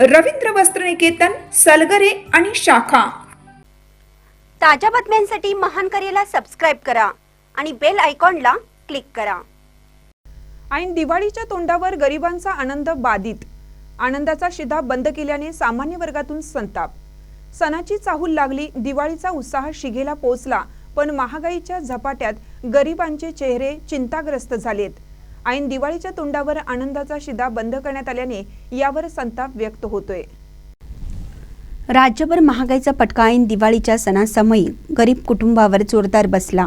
रवींद्र वस्त्रनिकेतन सलगरे आणि शाखा. ताज्या बातम्यांसाठी महान करेला सबस्क्राईब करा आणि बेल आयकॉनला क्लिक करा. ऐन दिवाळीच्या तोंडावर गरिबांचा आनंद बाधित. आनंदाचा शिधा बंद केल्याने सामान्य वर्गातून संताप. सणाची चाहूल लागली दिवाळीचा उत्साह शिगेला पोचला पण महागाईच्या झपाट्यात गरिबांचे चेहरे चिंताग्रस्त झालेत. ऐन दिवाळीच्या तोंडावर आनंदाचा शिदा बंद करण्यात आल्याने यावर संताप व्यक्त होतोय. राज्यभर महागाईचा फटका ऐन दिवाळीच्या सणासमयी गरीब कुटुंबावर जोरदार बसला.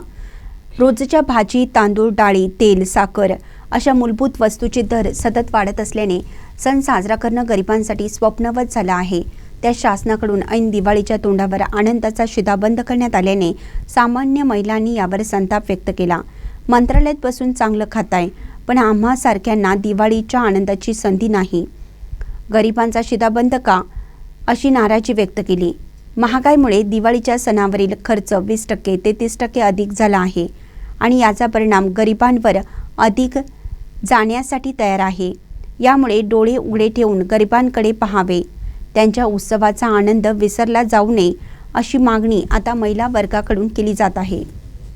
रोजच्या भाजी तांदूळ डाळी तेल साखर अशा मूलभूत वस्तूचे दर सतत वाढत असल्याने सण साजरा करणं गरिबांसाठी स्वप्नवत झालं आहे. त्या शासनाकडून ऐन दिवाळीच्या तोंडावर आनंदाचा शिदा बंद करण्यात आल्याने सामान्य महिलांनी यावर संताप व्यक्त केला. मंत्रालयात बसून चांगलं खाताय. पण आम्हासारख्यांना दिवाळीच्या आनंदाची संधी नाही. गरिबांचा शिदाबंद का? अशी नाराजी व्यक्त केली. महागाईमुळे दिवाळीच्या सणावरील खर्च वीस टक्के तेहतीस टक्के अधिक झाला आहे आणि याचा परिणाम गरिबांवर अधिक जाण्यासाठी तयार आहे. यामुळे डोळे उघडे ठेवून गरिबांकडे पहावे. त्यांच्या उत्सवाचा आनंद विसरला जाऊ नये अशी मागणी आता महिला वर्गाकडून केली जात आहे.